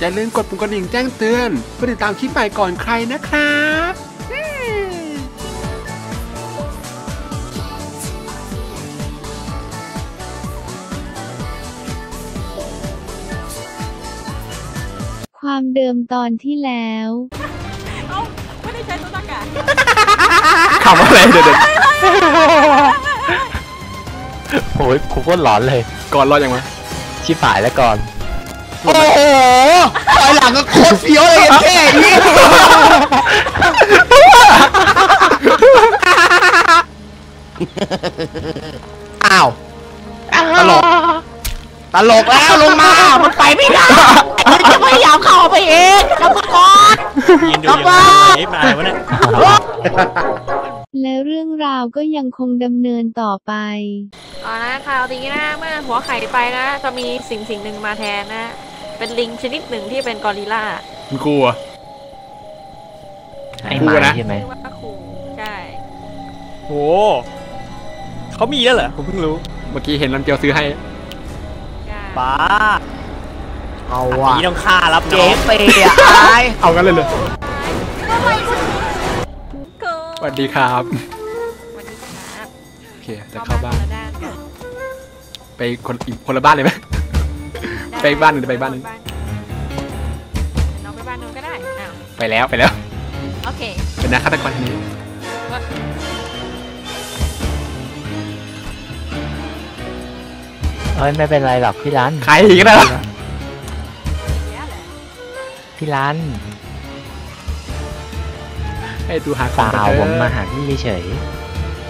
อย่าลืมกดปุ่มกระดิ่งแจ้งเตือนเพื่อติดตามคลิปใหม่ก่อนใครนะครับอืมความเดิมตอนที่แล้ว เอ้าไม่ได้ใช้ตัวตะกาขำอะไรเดี๋ยวเดี๋ยวโอ้ยกูโคตรหลอนเลย ก่อนรอดยังวะชิบหายแล้วก่อน โอ้โหถอยหลังก็โคตรเฟี้ยวเลยแค่นี้อ้าว ตลก ตลกแล้วลงมา มันไปไม่ได้มันจะพยายามเข้าไปเองกลับมาก่อนยืนดูอย่างนี้อ๊ะมาอะไรวะเนี่ยและเรื่องราวก็ยังคงดำเนินต่อไป เอานะคราวนี้นะเมื่อหัวไข่ไปนะ จะมีสิ่งสิ่งหนึ่งมาแทนนะ เป็นลิงชนิดหนึ่งที่เป็นกอริลลาคุณครูอะไอ้กูหมานะใช่ไหม เรียกว่าคูใช่ โหเขามีแล้วเหรอ ผมเพิ่งรู้เมื่อกี้เห็นลันเจียวซื้อให้ ใช่ป้าเอาอันว่ะนี้ต้องฆ่ารับเจ๊น้องเปย์อะอายเอากันเลยเลยกูสวัสดีครับสวัสดีครับโอเค จะเข้าบ้าน คนละด้านกันไปคนอีกคนละบ้านเลยไหม ไปบ้านหนึ่งไปบ้านหนึ่งน้องไปบ้านนู้นก็ได้อ้าวไปแล้วไปแล้ว โอเคเป็นนักฆาตกรทีนี้เอ้ยไม่เป็นไรหรอกพี่รันใครอีกแล้วเดี๋ยวแหละพี่รันให้ดูหาขเปองล่ากันเถผมมาอะหาพี่เฉย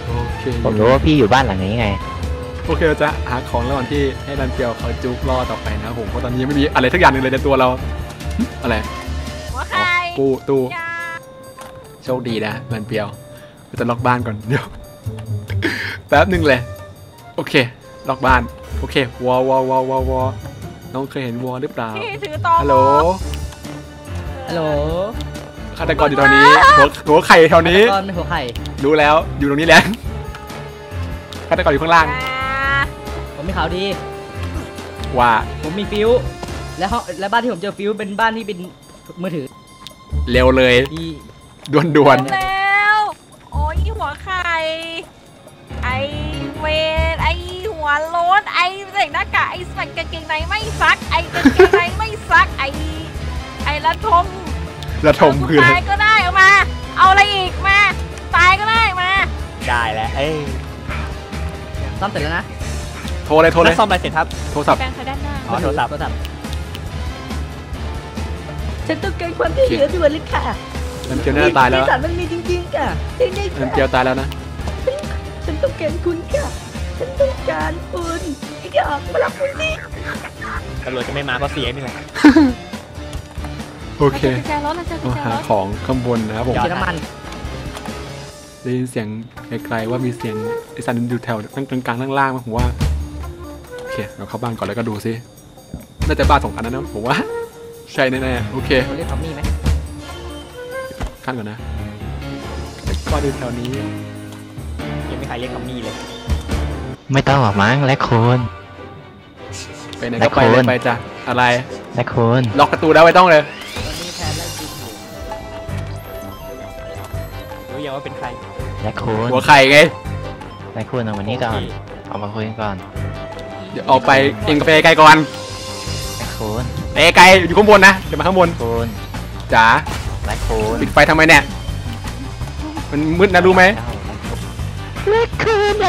โอเคๆผมรู้ว่าพี่อยู่บ้านหลังนี้ไง โอเคเราจะหาของระหว่างที่ให้รันเจียวเขาจุกรอต่อไปนะครับผมเพราะตอนนี้ยังไม่มีอะไรทักอย่างหนึ่งเลยในตัวเราหึอะไรหัวไข่ตู้ตู้ยาโชคดีนะรันเปียวเราจะล็อกบ้านก่อนเดี๋ยว แป๊บหนึ่งเลยโอเค ล็อกบ้านโอเควอวอวอวอวอน้องเคยเห็นวอหรือเปล่าที่ถือตอฮัลโหลฮัลโหลฆาตกรอยู่แถวนี้หัวหัวไข่แถวนี้ก้อนไม่หัวไข่รู้แล้วอยู่ตรงนี้แหละฆาตกรอยู่ข้างล่างยาผ มมีข่าวดี ว่าผมมีฟิวส์และห้องและบ้านที่ผมเจอฟิวส์เป็นบ้านที่เป็นมือถือเร็วเลยที่ด่วนด่วนแล้ว โอ้ยหัวไข่ ไอเวนไอหัวโล้นไอใส่หน้ากากไอใส่กางเกงในไม่ซัก ไอกางเกงในไม่ซัก ไอ ไอละทมๆระทมคืออะไรตายก็ได้เอามา เอาอะไรอีกมา ตายก็ได้มา ได้แล้วเอ้ย ซ่อมเสร็จแล้วนะ โทรเลยโทรเลแล้ยวซ่อมอะไรเสร็จครับโทรศัพท์แปลงไปด้านหน้าอ๋อโทรศัพท์โทรศัพท์ฉันต้องการความช่วยเหลือด่วนเลยค่ะน้ำเจียวน่าจะตายแล้วปีศาจมันมีจริงๆค่ะจริงๆน้ำค่ะเจียวตายแล้วนะ ฉันต้องการคุณค่ะ ฉันต้องการคุณอยากมารับคุณนี่ตำรวจจะไม่มาเพราะเสียงนี่แหละโอเคกุญแจรถแล้วเจอกุมาญแจหารถของข้างบนนะครับผมยอดกินน้ำมันได้ยินเสียงไกลๆว่ามีเสียงไอซันอยู่แถวกลางกลางๆล่างๆมาผมว่าโอ เคเราเข้าบ้านก่อนแล้วก็ดูซิน่าจะบ้านสองอันนั้นนะผมว่า ใช่แน่ๆโอเคเราเรียกทอมมี่ไหมขั้นก่อนนะก็ดูแถวนี้ยังไม่ใครเรียกคำมี่เลย ไม่ต้องหรอกมั้งและคุณไปไหนก็ไปเลยและคุณไปจ้ะอะไรและคุณล็อกประตูแล้วไม่ต้องเลยตอนนี้แพนไล่กินอยู่รู้ยังว่าเป็นใครและคุณหัวไข่ไงและคุณเอาวันนี้ก่อนโเคเอามาคุยกันก่อนเดี๋ยวออกไปเองกับไปไกลก่อนและคุณไปไกลอยู่ข้างบนนะเดี๋ยวมาข้างบนคุณจ๋าและคุณปิดไฟทำไมเนี่ยมันมืดนะรู้ไหมและคุณแ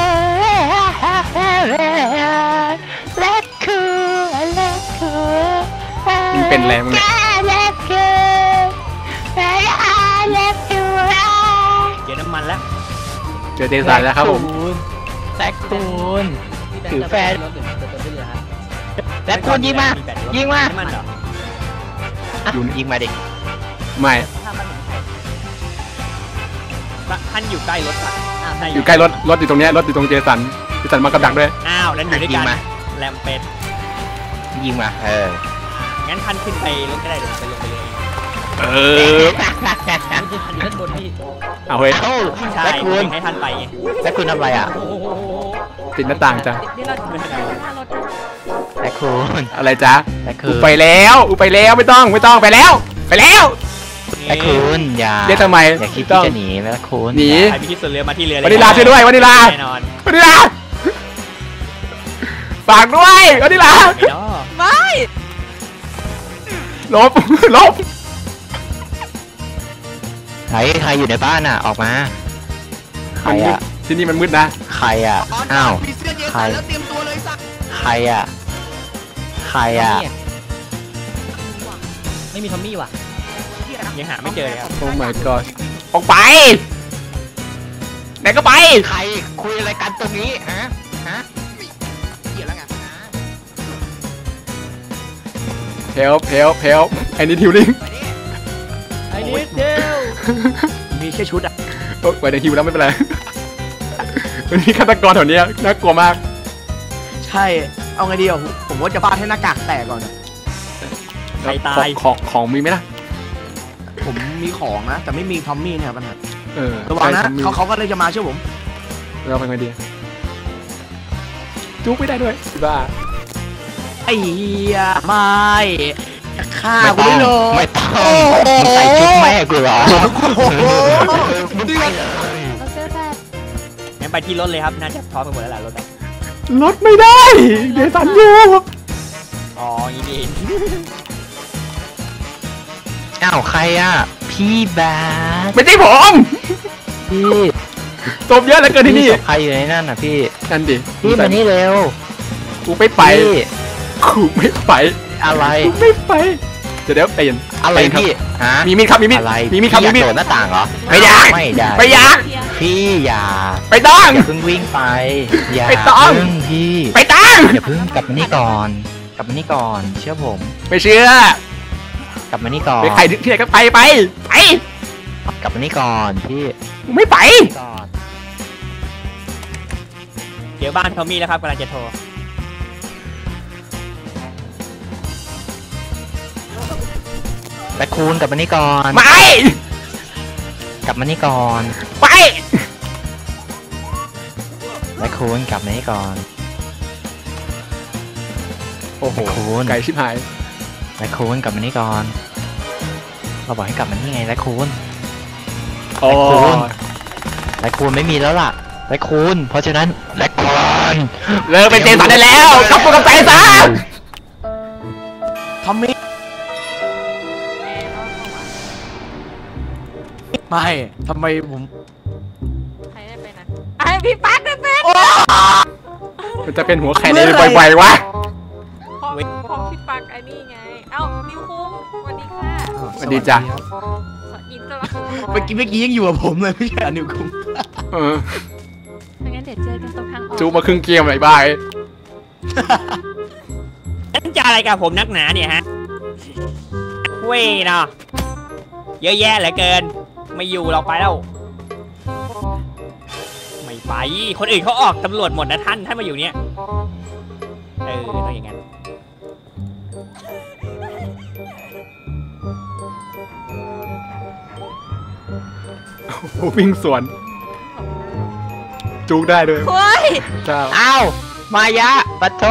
ละคุณและคุณมึงเป็นอะไรมึงเนี่ยและคุณและคุณเจอน้ำมันแล้วเจอเจสันแล้วครับผมและคุณพี่แบงถือค์แฟน และคุณยิงมาแบตรถยิงมาน้ำมันเหรออะยิงมาดิไม่ถ้ามันถึงใครท่านอยู่ใกล้รถสัตว์อะท่านอยู่ใกล้รถรถอยู่ตรงเนี้ยรถอยู่ตรงเจสันเจสันมากับดักด้วย อ้าวนั้นอยู่ด้วยกันยิงมาแลมเป็ดยิงมา เออ งั้นท่านขึ้นไปรถก็ได้เดี๋ยวผมไปลงไปเลยเออมันจะอยู่ด้านบนพี่เอาเฮ้ยเอ้าใช่และคุณให้ท่านไปไงและคุณทำอะไรอะโอ้โหติดหน้าต่างจ้ะเดี๋ยวเราจะไปหน้ารถกัน และคูนอะไรจ๊ะแรคคูอูนไปแล้วอูไปแล้วไม่ต้องไม่ต้องไปแล้ว ไปแล้วแรคคูนอย่าเรียกทำไมอย่าคิดต้ที่องจะหนีแรคคูนหนีใครมีคิดส่วนเรือมาที่เรือเลวานิลาช่วยด้วยวานิลาแน่นอนวานิลาฝากด้วยวานิลาไอ้ดอไม่ลบลบใครใครอยู่ในบ้านอะออกมาใครอะที่นี่มันมืดนะ ใครอะอ้าวมีเสื้อเจใครสันแล้วเตรียมตัวเลยสักใครอะ ใครอะ ไม่มีทอมมี่ว่ะยังหาไม่เจอเลยครับโอ้ my god ออกไปไหนก็ไป ใครคุยอะไรกันตรงนี้ฮะฮะเหี้ยแล้วไง help help help I need healing ไอ้นิดเดียวมีแค่ชุดอะโอ้ยไปในฮิวแล้วไม่เป็นไรมันมีฆาตกรแถวเนี้ยน่ากลัวมาก ใช่ เอาไงดีอะผมผมว่าจะฟาดให้หน้ากากแตกก่อนอะใครตาย ของของของมีไหมล่ะผมมีของนะ แต่ไม่มีทอมมี่เนี่ยปัญหาเออระวังนะใช่มีเขาเขาก็เลยจะมาเชื่อผม เราไปไงดีจุกไม่ได้ด้วยบ้าไอ้เหี้ยไม่ฆ่าไม่กูต้อได้งเลยไม่ต้องมึงใส่ชุดแม่กูเหรอมึงไปเลยงั้นไปที่รถเลยครับ น่าจะพร้อมกันหมดแล้วแหละรถอะ ลดไม่ได้ เดซันอยู่อ๋ออย่างนี้นี่เองอ้าวใครอะ พี่แบทไม่ใช่ผมพี่ตบเยอะเหลือเกินที่นี่ใครอยู่ในนั่นน่ะพี่นั่นดิพี่มานี่เร็วกูไม่ไปพี่กูไม่ไปอะไรกูไม่ไปเดี๋ยวเดี๋ยวใจเย็น อะไรใจเย็นคบพี่ฮะมีมีดครับมีมีดอะไรมีมีดครับพี่มีอยากมีดโดดหน้าต่างเหรอไม่ได้ไม่ได้ไม่อยากพี่อย่าไปต้องอย่าเพิ่งวิ่งไปอย่าไม่ต้องเพิ่งพี่ไปต้องอย่าเพิ่งกลับมานี่ก่อน กลับมานี่ก่อน เชื่อผมไม่เชื่อกลับมานี่ก่อนไปใครที่ไหนก็ไปไปไปกลับมานี่ก่อนพี่กูไม่ไปก่อนเดี๋ยวบ้านเขามีแล้วครับกำลังจะโทร แต่คูณกลับมานี่ก่อนไม่กลับมานี่ก่อนไปและคูณกลับมานี่ก่อน โอ้โหคุณไก่ชิบหายและคูณกลับมานี่ก่อน เราบอกให้กลับมานี่ไงและคูณโอ้คุณและคูณไม่มีแล้วล่ะและคูณ เพราะฉะนั้นและคูณเลิกเป็นเจสันได้แล้วกลับตัวกับใจซะทอมมี่ ไม่ทำไมผมใครได้เป็นนะไอพี่ปักได้เป็น มันจะเป็นหัวไข่ในบ่อยๆวะเพราะเพราะพี่ปักไอ้นี่ไง เอ้านิวคุ้งสวัสดีค่ะสวัสดีจ้ะสวัสดีต้อนรับเมื่อกี้เมื่อกี้ยังอยู่กับผมเลยไม่ใช่อนิวคุงเอองั้นเดี๋ยวเจอกันตรงทางออกจูมาครึ่งเกมไหนบ้ายนั่นจะอะไรกับผมนักหนาเนี่ยฮะเว้ยเนาะเยอะแยะเหลือเกิน ไม่อยู่เราไปแล้ว ไม่ไป คนอื่นเขาออกตำรวจหมดนะท่าน ท่านมาอยู่เนี่ยเออต้องอย่างนั้นโอ้วิ่งสวนจูกได้ด้วยเฮ้ยเจ้าอ้าวมายะปัทโท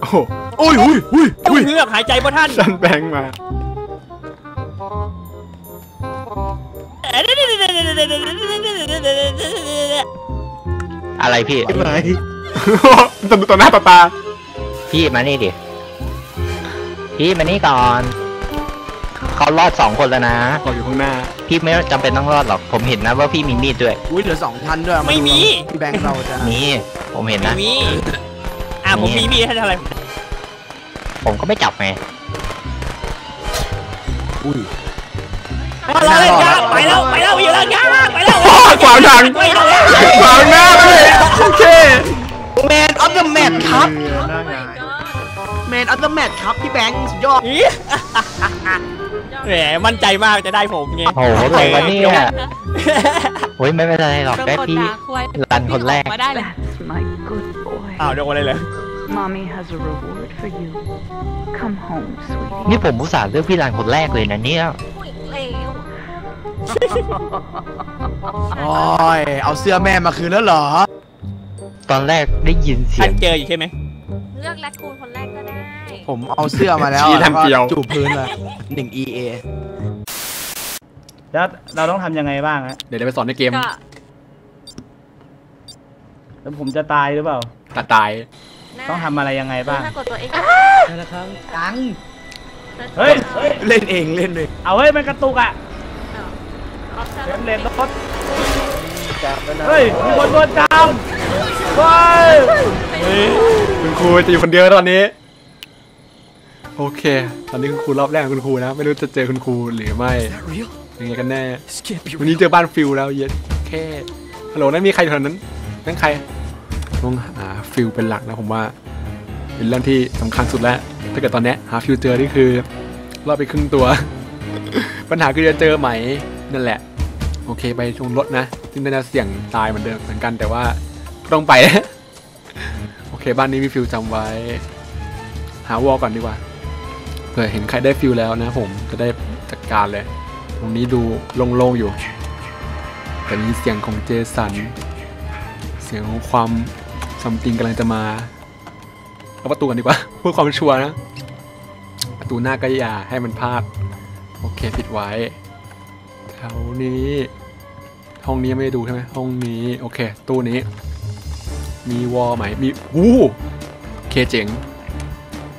โอ้โหอุ้ยอุ้ยอุ้ยจุอุ้ยเงือกหายใจบ่ท่านชันแบงค์มา อะไรพี่ไหนต่อต่อหน้าต่อตา พี่มานี่ดิ พี่มานี่ก่อน เขารอดสองคนแล้วนะบอกอยู่ข้างหน้า พี่ไม่จำเป็นต้องรอดหรอก ผมเห็นนะว่าพี่มีมีดด้วย อุ้ยเหลือสองพันด้วยาไม่มีดูพี่แบงค์เราจะมี ผมเห็นไม่นะ มี อะผมมีมีดท่านทำอะไร ผมก็ไม่จับไง อุ้ย ไปแล้วยาไปแล้วไปแล้วอยู่แล้วยาไปแล้วขวางทางขวางหน้าไปเลยโอเคแมนออฟเดอะแมทครับแมนออฟเดอะแมทครับพี่แบงค์สุดยอดแหมมั่นใจมากจะได้ผมไงโอ้โหอะไรวะเนี่ยโอ้ยไม่เป็นไรหรอกได้พี่รันคนแรกมาได้เลยอ้าวโดนอะไรเลย Mommy has a reward for you. Come home, sweetie. นี่ผมอุตส่าห์เลือกพี่รันคนแรกเลยนะเนี่ย โอ้ย เอาเสื้อแม่มาคืนแล้วเหรอ ตอนแรกได้ยินเสีท่ายนง เจออยู่ใช่ไหมเลือกแรคคูนคนแรกก็ได้ผมเอาเสื้อมาแล้วชี้อะแล้วทำเกลียวก็จูบพื้นเลยหนึ่ง EA แล้วเราต้องทำยังไงบ้างฮะเดี๋ยวเดี๋ยวไปสอนในเกมก็แล้วผมจะตายหรือเปล่า ตัดตายน่าต้องทำอะไรยังไงบ้าง ถ้ากดตัวเองตังเฮ้ย เล่นเองเล่นเลยเอาเฮ้ยมันกระตุกอะ ออปชั่นเฟรมเรทลดเฮ้ยมีคนโดนจามเฮ้ยคุณครูจะอยู่คนเดียวตอนนี้ โอเค ตอนนี้คุณครูรอบแรกของคุณครูนะ ไม่รู้จะเจอคุณครูหรือไม่ยังไงกันแน่ วันนี้เจอบ้านฟิลแล้วเย็ดแค่ฮัลโหลนั่นมีใครอยู่แถวนั้น นั่นใครต้องหาฟิลเป็นหลักนะผมว่า เป็นเรื่องที่สำคัญสุดแล้ว ถ้าเกิดตอนเนี้ยหาฟิลเจอนี่คือรอดไปครึ่งตัว ปัญหาคือจะเจอไหม นั่นแหละ โอเคไปชงรถนะซึ่งน่าจะเสี่ยงตายเหมือนเดิมเหมือนกันแต่ว่าต้องไป โอเคบ้านนี้มีฟิลจำไว้ หาวอลก่อนดีกว่าเผื่อเห็นใครได้ฟิลแล้วนะผมจะได้จัดการเลย ตรงนี้ดูโล่งๆอยู่ แต่มีเสียงของเจสัน เสียงของความซัมติงกำลังจะมาเอาประตูกันดีกว่าเพื่อความชัวร์นะ ประตูหน้าก็อย่าให้มันพลาด โอเคปิดไว้ ถวนี้ ห้องนี้ยังไม่ได้ดูใช่ไหมห้องนี้ โอเค ตู้นี้ มีวอลไหม มีวู้โอเคเจ๋ง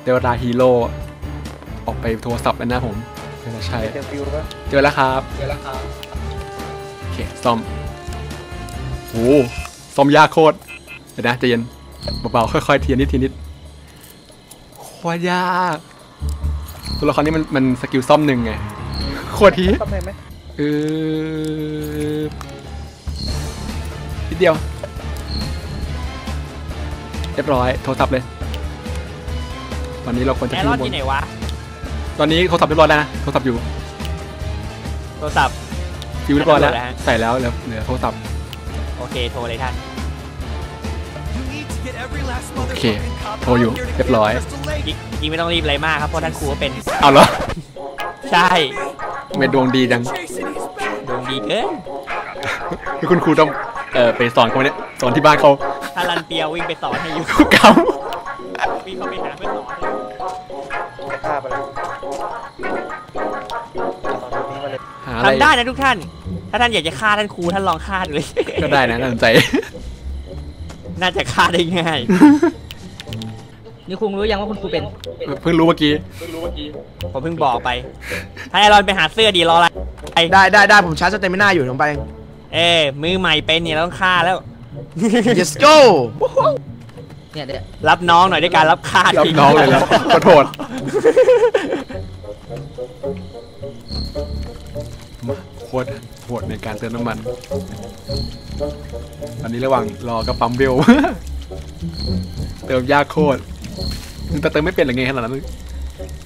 เดลตาฮีโร่ออกไปโทรศัพท์แล้วนะผมน่าจะใช่เจอแล้วครับเจอแล้วครับโอเคซ่อมโอ้ซ่อมยากโคตรเดี๋ยวนะใจเย็นเบาๆค่อยๆทีละนิดทีละนิดโคตรยากตัวละครนี้มันมันสกิลซ่อมหนึ่งไงโคตรทีเอ อนิดเดียว เรียบร้อย โทรศัพท์เลย ตอนนี้เราควรจะแอขึ้รอนนบที่นไหนวะตอนนี้โทรศัพท์เรียบร้อยแล้วนะโทรศัพท์อยู่โทรศัพท์ ฟิวเรียบร้อยแล้ว แล้วฮะ ใส่แล้วเหลือเหลือโทรศัพท์ โอเคโทรเลยท่าน โอเค โทรอยู่ เรียบร้อย จริงจริงไม่ต้องรีบอะไรมากครับเพราะท่านครูก็เป็น เอาเหรอ ใช่ไม่ดวงดีจังดวงดีเกินคือคุณครูต้องเออไปสอนเขาเนี่ยสอนที่บ้านเขาถ้ารันเปียววิ่งไปสอนให้อยู่คุกเขาวิ่งเข้าไปหาเพื่อนสอนให้อยู่หาอะไรทำได้นะทุกท่าน ถ้าท่านอยากจะฆ่าท่านครูท่านลองฆ่าดูเลย ก็ได้นะน่าสนใจ น่าจะฆ่าได้ง่าย นี่คุณรู้ยังว่าคุณครูเป็น เพิ่งรู้เมื่อกี้ ผมเพิ่งบอกไปถ้าไอรอนไปหาเสื้อดีรออะไรได้ได้ได้ผมชาร์จสเตมิน่าอยู่ลงไป เอ้มือใหม่เป็นเนี่ยเราต้องฆ่าแล้ว Let's go เนี่ยเดี๋ยวรับน้องหน่อยด้วยการรับฆ่ารับทิ้น้องเลยแล้วขอโทษโคตรโหดในการเติมน้ำมันตอนนี้ระหว่างรอก็ปั๊มเบลเติมยากโคตร แต่เติมไม่เป็นหรือไงขนาดนั้น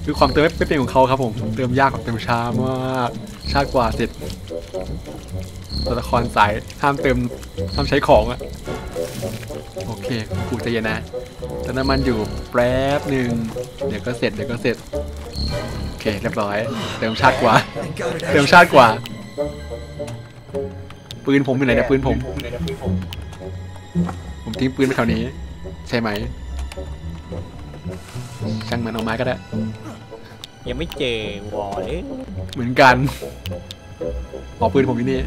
คือความเติมไม่เป็นของเขาครับผม เติมยากกว่าเติมช้ามากช้ากว่าเสร็จตัวละครสายห้ามเติมห้ามใช้ของอะโอเคครูใจเย็นนะเติมน้ำมันอยู่แป๊บหนึ่งเดี๋ยวก็เสร็จเดี๋ยวก็เสร็จโอเคเรียบร้อย เติมชาติกว่า เติมชาติกว่า ปืนผมอยู่ไหนเนี่ยปืนผม ผมทิ้งปืนไว้แถวนี้ ใช่ไหม ช่างมันเอาไม้ก็ได้ ยังไม่เจอวอลเลยเหมือนกันขอปืนผมที่นี่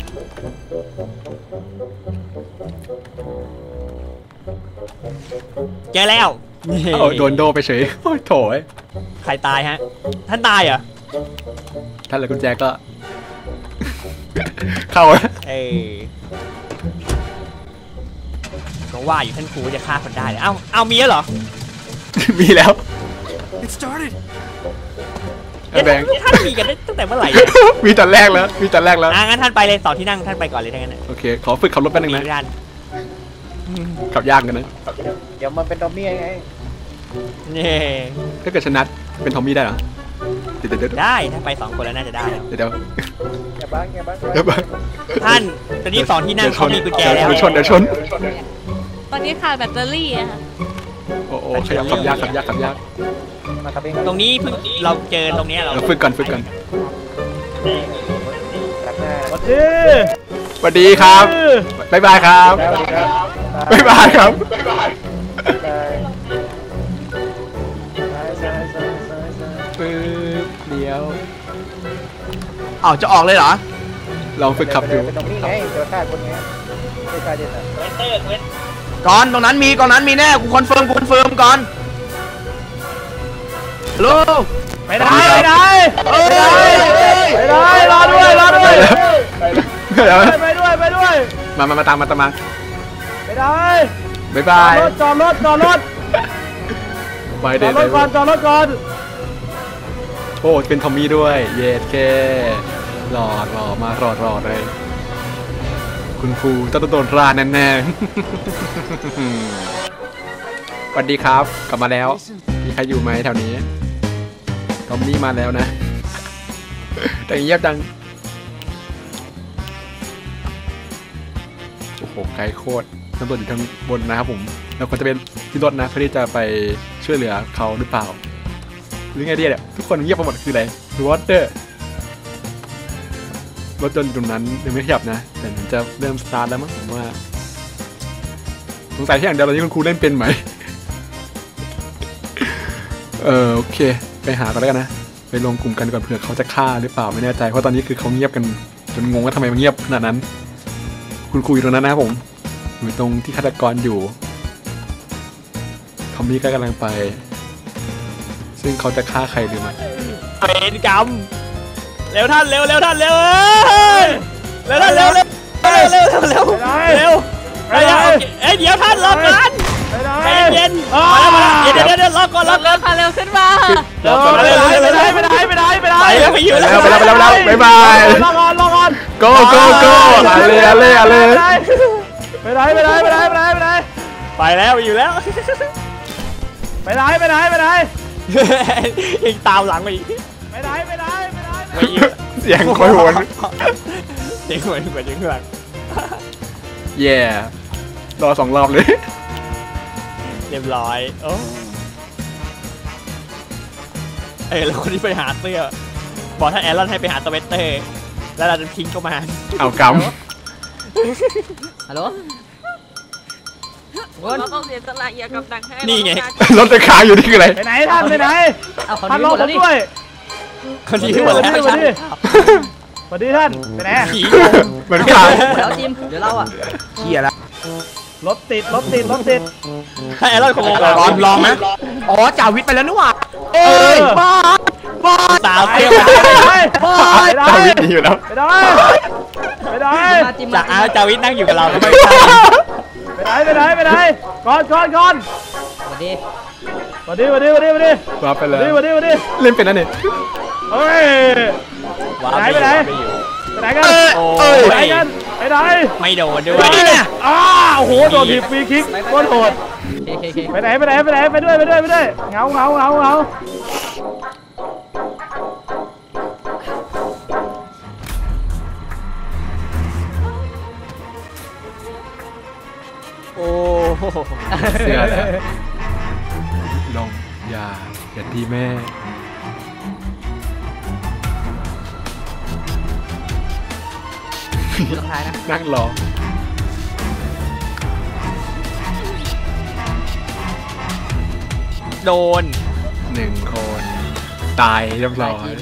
เจอแล้วเอาโดนโดไปเฉยโอ้ยโถยใครตายฮะ ท่านตายเหรอถ้าเหลือกุญแจก็ เข้าเออก็ว่าอยู่ท่านครูจะฆ่าคนได้เลยเอ้า เอามีแล้วเหรอ มีแล้วไอ้แบงค์ท่านมีกันได้ตั้งแต่เมื่อไหร่เนี่ยมีแต่แรกแล้ว มีแต่แรกแล้วอะงั้นท่านไปเลยสอนที่นั่งท่านไปก่อนเลยทั้างนั้นน่ะโอเค ขอฝึกขับรถแป๊บนึงมีนะ ท่านขับยากกันนะเดี๋ยวมันเป็นดอมมี่ไงนี่ถ้าเกิดชนะเป็นทอมมี่ได้เหรอ เดี๋ยวเดี๋ยวเดี๋ยวได้ถ้าไปสองคนแล้วน่าจะได้แล้วเดี๋ยวเดี๋ยวอย่าบ้างอย่าบ้างเดี๋ยวท่านตอนนี้สอนที่นั่งเขามีกุญแจแล้วเดี๋ยวชนเดี๋ยวชน ตอนนี้ขาดแบตเตอรี่อะค่ะโอ้ขยับขับยากขับยากขับยากมาครับเองตรงนี้เพิ่งเราเจอตรงนี้เราเราฝึกก่อนฝึกก่อนสวัสดีสวัสดีครับบ๊ายบายครับบ๊ายบายครับบ๊ายบายปึ๊บเดียวอ้าวจะออกเลยเหรอลองฝึกขับดูตรงนี้ไงเจอค่คนนี้ไม่ค่เด็ดอะเวสเตอร์เวส ก่อนตรงนั้นมีตรงนั้นมีแน่กูคอนเฟิร์มกูคอนเฟิร์มก่อนฮัลโหลไปไหนไปไหนเอ้ยไปไหนรอด้วยรอด้วยเดี๋ยวไปด้วยไปด้วยมามามาตามมาตามมาไปไหนบ๊ายจบาอดยรถจอดรถจอดรถไปจเด็อดดรถก่อนจอดรถก่อนโอ้เป็นทอมมี่ด้วย เยสเคหล่อหล่อมารอรอเลย คุณครูต้องโดนราแน่ๆสวัสดีครับ กลับมาแล้ว มีใครอยู่ไหมแถวนี้ทอมมี่มาแล้วนะ แต่เงียบจัง โอ้โห ไกลโคตรตำรวจอยู่ทางบนนะครับผมแล้วคนจะเป็นที่รถนะเพื่อที่จะไปช่วยเหลือเขาหรือเปล่า หรือไงดีเนี่ยทุกคนเงียบไปหมดคืออะไรดูวอเตอร์ รถยนต์อยู่ตรงนั้นยังไม่ขยับนะแต่มันจะเริ่มสตาร์ทแล้วมั้งผมว่าสงสัยที่อย่างเดียวตอนนี้คุณครูเล่นเป็นไหมเออโอเค ไปหากันแล้วกันนะไปลงกลุ่มกันก่อนเผื่อเขาจะฆ่าหรือเปล่าไม่แน่ใจเพราะตอนนี้คือเขาเงียบกันจนงงว่าทำไมมันเงียบขนาดนั้น คุณครูอยู่ตรงนั้นนะครับผมอยู่ตรงที่ฆาตกรอยู่ทอมมี่ก็กำลังไป ซึ่งเขาจะฆ่าใครหรือไม่เวรกรรม เร็วท่านเร็วเร็วท่านเร็วเอ้ยเร็วท่านเร็วเร็วเร็วเร็วเร็วไปไหนเร็วเร็วเร็วเอ้ยเดี๋ยวท่านรอก่อนไปไหนใจเย็นๆมาแล้วมาแล้วเดี๋ยวเดี๋ยวเดี๋ยวรอก่อนรอก่อนพาเร็วขึ้นมาเออไปไหนไปไหนไปไหนไปไหนไปไหนไปแล้วไปอยู่แล้วไปแล้วไปแล้วไปแล้วบ๊ายบายรอก่อนรอก่อน go go go อะไรอะไรอะไรไปไหนไปไหนไปไหนไปไหนไปไหนไปแล้วไปอยู่แล้วไปไหนไปไหนไปไหนยังตามหลังมาอีกไปไหนไปไหน ไปไหนไปอีกเสียงคอยโหวนเสียงเหมือนเหมือนยังหลังแย่รอสองรอบเลย เรียบร้อยโอ้เอ้ยแล้วคนที่ไปหาเสื้อบอกท่านแอรอนให้ไปหาสเวตเตอร์แล้วเราจะทิ้งเข้ามาเอากฮัลโหลเราต้องเสียสละอย่ากับดังให้นี่ไงำรถจะค้างอยู่นี่คืออะไรไปไหนท่านไปไหนเอาเขาท่านหรนีอหมดผแล้วมนี่ด้วย คนที่หมดแล้วสวัสดีสวัสดีท่านไปไหนผีเหมือนค้างหมดแล้วจิมเดี๋ยวเราอะเขี่ยละรถติดรถติดรถติดท่านแอรอนคงลองลองไหมอ๋อจ่าวิทย์ไปแล้วนี่หว่าเอ้ยบ้าบ้าตามไปเสื้อไปมาไปไปจาวิทย์หนีอยู่แล้วไปไหนไปไหนมาจิมจามาอาจาวิทนั่งอยู่กับเราก็ไม่ใช่ไปไหนไปไหนไปไหนก่อนก่อนก่อนสวัสดีสวัสดีสวัสดีสวัสดีสวัสดีว้าไปสแล้วัสดีวสวัสดีสวัสดีเล่นเป็นนั่นเอง เฮ้ย ว้าไปไหนไม่อยู่ไปไหนกันโอ้ไปไหนยกันไปไหนไม่โดนด้วยอ้าโอ้โหโดนทีฟรีคิกโคตรโหดเคเคเคไปไหนไปไหนไปไหนไปด้วยไปด้วยไปด้วยเงาเงาเงาเงาโอ้โห เสื้อแล้วลงอย่าอย่าทีแม่ สุดท้ายนะ นั่งรอ โดน หนึ่งคน ตายเรียบร้อย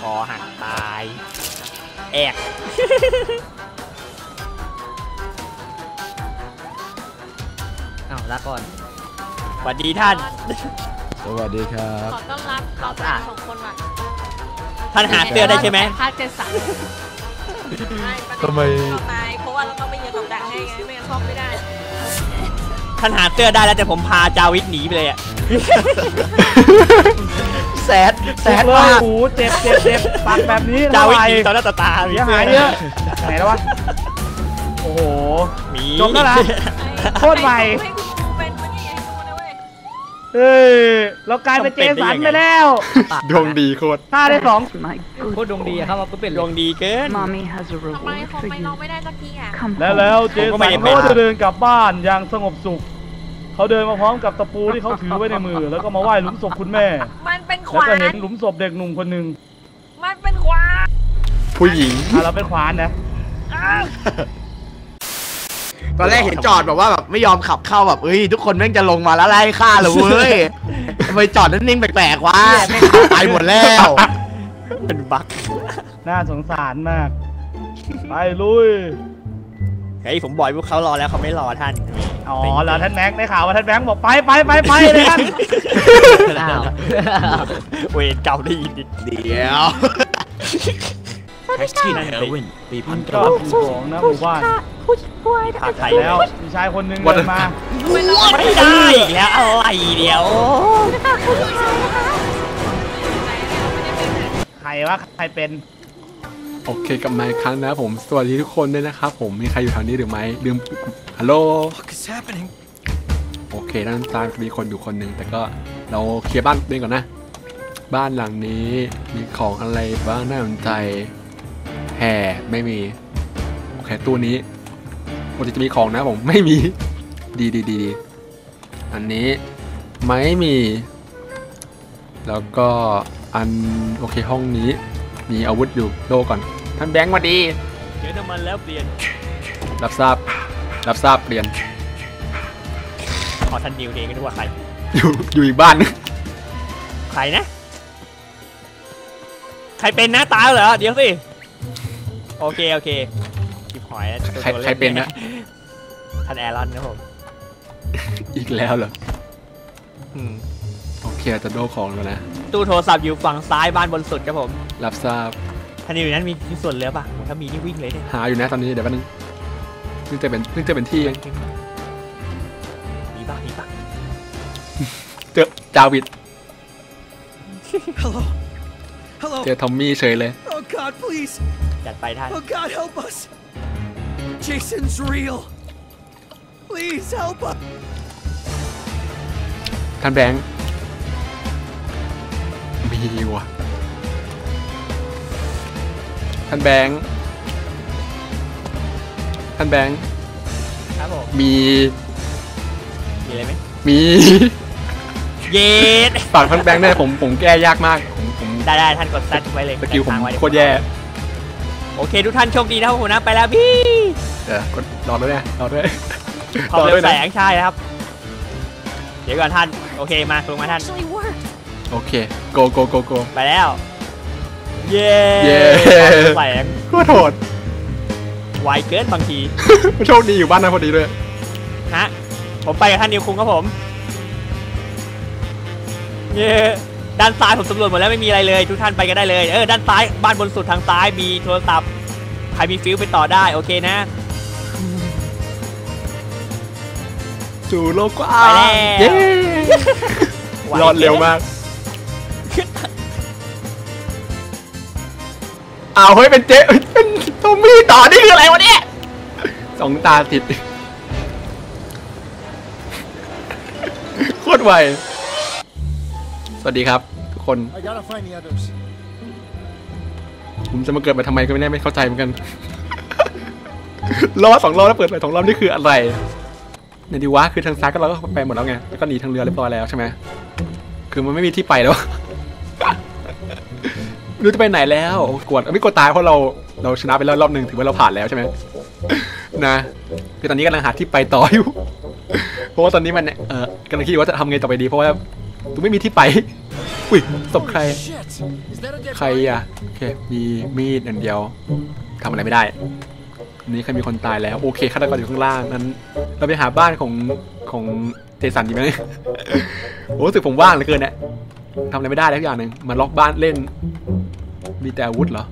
คอหักตาย แอกอ้าวลาก่อนสวัสดีท่าน สวัสดีครับ ขอต้อนรับเราสามสองคนว่ะ ท่านหาเสื้อได้ใช่ไหมพาเจสันทำไมเราตายเพราะว่าเราต้องไปยืนกับดักให้ไงไม่งั้นซ่อมไม่ได้ท่านหาเสื้อได้แล้วแต่ผมพาจาวิทหนีไปเลยอะแสดแสแตดกเลยมากโอ้โหเจ็บเจ็บเจ็บปักแบบนี้จาเท่าวิทไหร่หนีต่อหน้าต่อตาเสียหายเยอะไหนแล้ววะโอ้โหมีจบแล้วนะโคตรให เฮ้ยเรากลายเป็นเจสันไปแล้วดวงดีโคตรฆ่าได้สอง My โคตรดวงดีอะเข้ามาปุ๊บเป็นดวงดีเกิน mommy has a ทำไม reward คอม for ไม่ you. เราไม่ได้สักทีอะ Come และ home. แล้วเจผมก็ไม่สันได้เขาเป็นจะเดินกลับบ้านอย่างสงบสุขเขาเดินมาพร้อมกับตะปูที่เขาถือไว้ในมือ แล้วก็มาไหว้หลุมศพคุณแม่ มันเป็นขแล้ววาก็เห็นนหลุมศพเด็กหนุ่มคนหนึ่งมันเป็นขวานผู้หญิงอะเราเป็นขวานนะ ตอนแรกเห็นจอดแบบว่าแบบไม่ยอมขับเข้าแบบเอ้ยทุกคนแม่งจะลงมาแล้วไล่ฆ่าเลยเว้ยทำไมจอดนิ่งๆแปลกๆวะไปหมดแล้วเป็นบั๊กน่าสงสารมาก ไปลุยเฮ้ยผมบอกพวกเขารอแล้วเขาไม่รอท่าน อ๋อแล้วท่านแม็กได้ข่าวว่าท่านแม็กบอกไปไปไปไปเลยท่านอ้าวเวรเก่าได้ยินดิเดี๋ยวนั่นเอวินปีพันก็ผู้ของนะหมู่บ้าน ขาดไทยแล้แล้ววมีชายคนหนึง What เดินมา ไม่ได้อีกแล้วอะไรเดียวใครวะใครเป็นโอเคกลับมาอีกครั้งนะครับผมสวัสดีทุกคนด้วยนะครับผมมีใครอยู่แถวนี้หรือไม่ลืมฮัลโหลโอเคด้านซ้ายมีคนอยู่คนหนึ่งแต่ก็เราเคลียร์บ้านนี้ก่อนนะ บ้านหลังนี้มีของอะไรบ้างน่าสนใจแห่ไม่มีโอเคตู้นี้ ปกติจะมีของนะผมไม่มีดีดีดีดีอันนี้ไม่มี แล้วก็อันโอเคห้องนี้ มีอาวุธอยู่โลก่อน ท่านแบงค์มาดีเจอน้ำมันแล้วเปลี่ยน รับทราบ รับทราบเปลี่ยนขอท่านนิวเองก็นึกว่าใคร อยู่อยู่อีกบ้านนึงใครนะ ใครเป็นนะตายเหรอ เดี๋ยวสิ โอเค โอเคจิบห อยแล้วตัวใครตัวล่ใครเป็นนะ ท่านแอรอนนะผมอีกแล้วเหรอ อืมโอเคจะโดของแล้วนะ ตู้โทรศัพท์อยู่ฝั่งซ้ายบ้านบนสุดครับผมรับทราบ ท่านนิวนั้นมีที่ส่วนเหลือป่ะถ้ามีนี่วิ่งเลยเนี่ยหาอยู่นะตอนนี้เดี๋ยวแป๊บนึงเพิ่งจะเป็นเพิ่งจะเป็นที่เองมีป่ะมีป่ะเจอจาวิดเจอทอมมี่เฉยเลย Oh God, please! จัดไปท่าน Oh God, help us! Jason's real! Please help us! ท่านแบงค์มีว่ะท่านแบงค์ท่านแบงค์ครับผม มี มีอะไรไหมมี เย็ดฝากท่านแบงค์ได้วยผมผมแก้ยากมาก ผมผมได้ได้ท่านกดซัดไว้เลยสกิลผมค้างไว้เดี๋ยวโคตรแย่ โอเคทุกท่านโชคดีนะครับผมนะไปแล้วพี่เดี๋ยวกดรอด้วยนะรอด้วยความรอเร็ด้ววยแสนะงใช่ครับ เดี๋ยวก่อนท่านโอเคมาลงมาท่านโอเคโกโกโกโกไปแล้ว เย้เย้ความเร็วแสงโคตรโหดไวเกินบางทีโชคดีอยู่บ้านนั้นพอดีด้วยฮะผมไปกับท่านนิวคุงครับผม เย้ ด้านซ้ายผมสำรวจหมดแล้วไม่มีอะไรเลย ทุกท่านไปกันได้เลยเออด้านซ้ายบ้านบนสุดทางซ้ายมีโทรศัพท์ใครมีฟิวไปต่อได้โอเคนะสู่โลกกว้าไปงแล้วเย้ไวรอดเร็วมากอ้าวเฮ้ยเป็นเจ๊เอ้ยเป็นตอมมี่ต่อนี่คืออะไรวะเนี่ยสองตาติดโคตรไว สวัสดีครับ ทุกคน I gotta find the others. ผมจะมาเกิดมาทำไมก็ไม่แน่ไม่เข้าใจเหมือนกัน รอสองรอบแล้วเปิดไปสองรอบนี่คืออะไรเนี่ยดีวะคือทางซ้ายก็เราก็ไปหมดแล้วไงแล้วก็หนีทางเรือเรียบร้อยแล้วใช่ไหมคือมันไม่มีที่ไปแล้วไม่รู้จะไปไหนแล้วโอ้กดไม่กดตายเพราะเราเราชนะไปแล้วรอบหนึ่งถือว่าเราผ่านแล้วใช่ไหมนะคือตอนนี้กำลังหาที่ไปต่ออยู่ เพราะว่าตอนนี้มันเนี่ยเออกำลังคิดว่าจะทำไงต่อไปดี เพราะว่า กูไม่มีที่ไปอุ้ยศพใคร ใครอะโอเคมีมีดอันเดียวทำอะไรไม่ได้นนี้ใครมีคนตายแล้วโอเคฆาตกรอยู่ข้างล่างนั้นเราไปหาบ้านของของเจสันดีไหมโอ้สึกผมว่างเหลือเกินเนี่ยทำอะไรไม่ได้แล้วอย่างหนึ่งมาล็อกบ้านเล่น มีแต่อาวุธเหรอ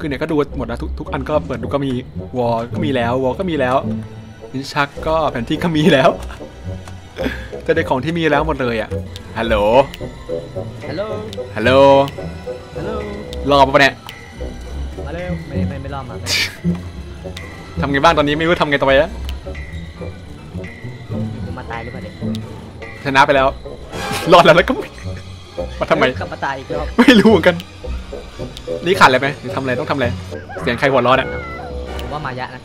คือเนี่ยก็ดูหมดแล้วทุกทุกอันก็เปิดดูก็มีวอลก็มีแล้ววอลก็มีแล้วนินชักก็แผนที่ก็มีแล้ว จะได้ของที่มีแล้วหมดเลยอะ ฮัลโหล ฮัลโหล ฮัลโหล ฮัลโหล รอปะเนี่ย มาเร็ว ไม่ไม่ไม่รอดมาทำไงบ้างตอนนี้ไม่รู้ทำไงต่อไปแล้วกูมาตายหรือเปล่าเนี่ยชนะไปแล้ว รอดแล้วแล้วก็ไม่มาทำไมกลับมาตายอีกรอบไม่รู้เหมือนกัน นี่ขาดอะไรไหมหรือทำอะไรต้องทำอะไร เสียงใครหัวเร้อนอะผมว่ามายะนะ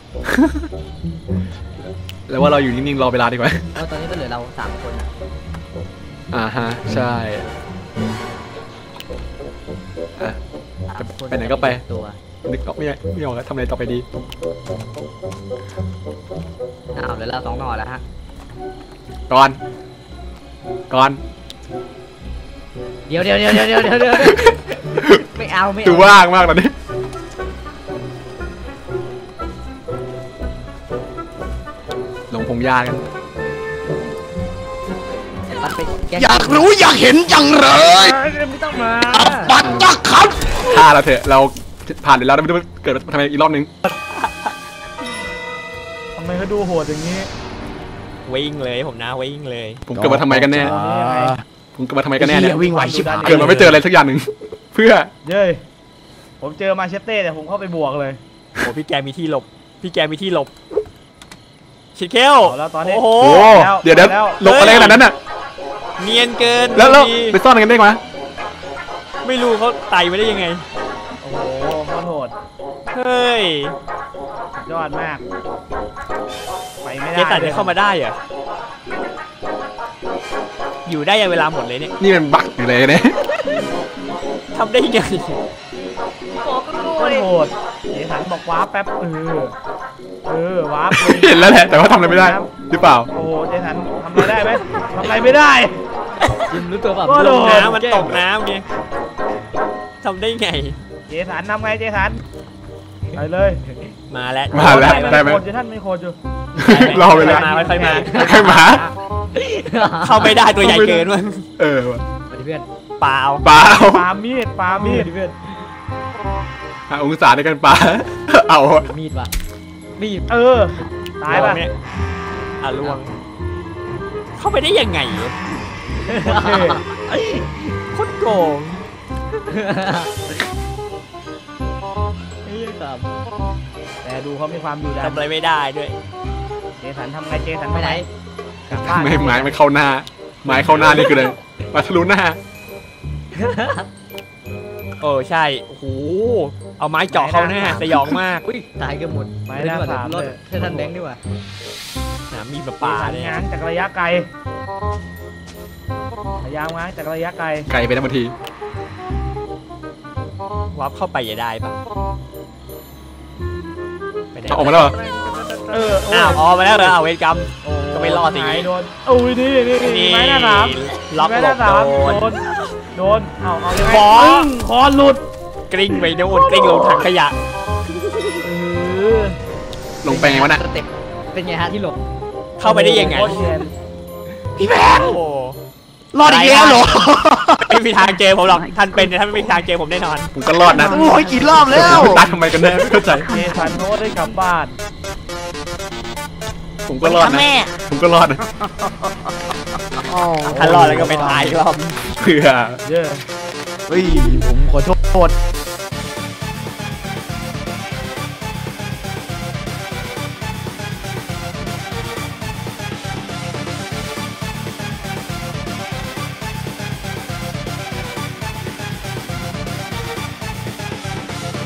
แล้วว่าเราอยู่นิ่งๆรอเวลาดีกว่า เพราะตอนนี้ก็เหลือเราสามคนอะอ่าฮะ ใช่อะ สามคนไปไหนก็ไป ตัวนึกออกไม่ไม่ออกแล้วทำอะไรต่อไปดี อ้าวเหลือเราสองหน่อแล้วฮะก่อน ก่อน เดี๋ยวเดี๋ยวเดี๋ยวเดี๋ยวเดี๋ยวเดี๋ยวเดี๋ยวไม่เอาไม่ดูเอาว่างมากตอนนี้ ลงพงหญ้ากันตัดไปแกอยากรู้อยากเห็นจังเลยไม่ต้องมาปัดจักครับฆ่าเราเถอะ เราผ่านไปแล้วไม่รู้ว่าเกิดทำไมอีกรอบนึงทำไมเขาดูโหดอย่างนี้ วิ่งเลยผมนะวิ่งเลย ผมเกิดมาทำไมกันแน่ ผมเกิดมาทำไมกันแน่เนี่ยวิ่งไหวชิบหายเกิดมาไม่เจออะไรสักอย่างหนึ่งเพื่อเย้ยผมเจอมาเชสเต้แต่ผมเข้าไปบวกเลยโอ้พี่แกมีที่หลบ พี่แกมีที่หลบ ชิดเคลเอาแล้วตอนนี้ โอ้โห โอ้แล้วเดี๋ยวเดี๋ยวแล้วหลบอะไรขนาดนั้นน่ะเนียนเกินแล้วเราดีไปซ่อนกันได้ไหมไม่รู้เขาไต่ไปได้ยังไง โอ้โหโคตรโหด เฮ้ยสุดยอดมาก ไปไม่เจได้สันจะเข้ามาได้เหรอ อยู่ได้ยังเวลาหมดเลยเนี่ย นี่มันบั๊กอยู่เลยเนี่ยทำได้ยังไงโคตรโหดเจสันบอกว้าร์ปแป๊บเออ เออว้าร์ปเลยเห็นแล้วแหละ แต่ว่าทำอะไรไม่ได้ หรือเปล่า โอ้โหเจสันทำอะไรได้ไหมทำอะไรไม่ได้จิมรู้ตัวเปล่าโอ้โหลงน้ำมันตกน้ำไงทำได้ไง เจสันทำไงเจสันไปเลยมาแล้วมาแล้วไม่ได้ไหม โคตรอยู่ท่านไม่โคตรอยู่รอเวลามาค่อยๆมาใครหมา เข้าไม่ได้ตัวใหญ่เกินว่ะเออว่ะสวัสดีเพื่อนเปล่าปลาปามีดปามีดเพื่อนหาองศาในการปลาเอา มีดว่ะ มีดเออ ตายป่ะเนี่ยอะล่วง เข้าไปได้ยังไงวะโอเคโคตรโกงเฮ้ยครับแต่ดูเขามีความอยู่ดันทำอะไรไม่ได้ด้วย เจสันทำไงเจสันไปไหนกลับบ้านไม่ไม้มันเข้าหน้า ไม้เข้าหน้านี่คืออะไรมาทะลุหน้าโอ้ใช่โอ้โห เอาไม้เจาะเข้าหน้าสยองมากอุ้ยตายเกันหมดไม้หน้าสามรถเลยเธอท่านแบงค์ดีกว่าหนามีแบบเจป่าสันเนี่ยง้างจากระยะไกลพยายามง้างจากระยะไกล ไกลไปนะบางทีวับเข้าไปอย่าได้ปะไปไหนเอาออกมาแล้วเหรอเออโอ้าวออกมาแล้วเหรอเอาเวรกรรมโอ้ก็ไม่รอดสิหายโดนโอ้ยนี่นี่นี่นี่ไม้หน้าสามล็อกไม้หหลน้าบสามโดโดนนโดนเอาเอายังไงขอปึ้งคอหลุด กลิ้งไปโดนกลิ้งลงถังขยะเออลงไปไงวะน่ะสเต็ปเป็นไงฮะที่หลบเข้าไปได้ยังไงโคตรเนียนพี่แมนโอ้โหรอดอีกแล้วเหรอไม่มีทางเจอผมหรอกท่านเป็นแต่ท่านไม่มีทางเจอผมแน่นอนผมก็รอดนะโอ้ยกี่รอบแล้วตายทำไมกันแน่ไม่เข้าใจเจสันโน้ตได้กลับบ้านผมก็รอดนะผมก็รอดนะท่านรอดแล้วก็ไปตายอีกรอบเพื่อเย้เฮ้ยผมขอโทษ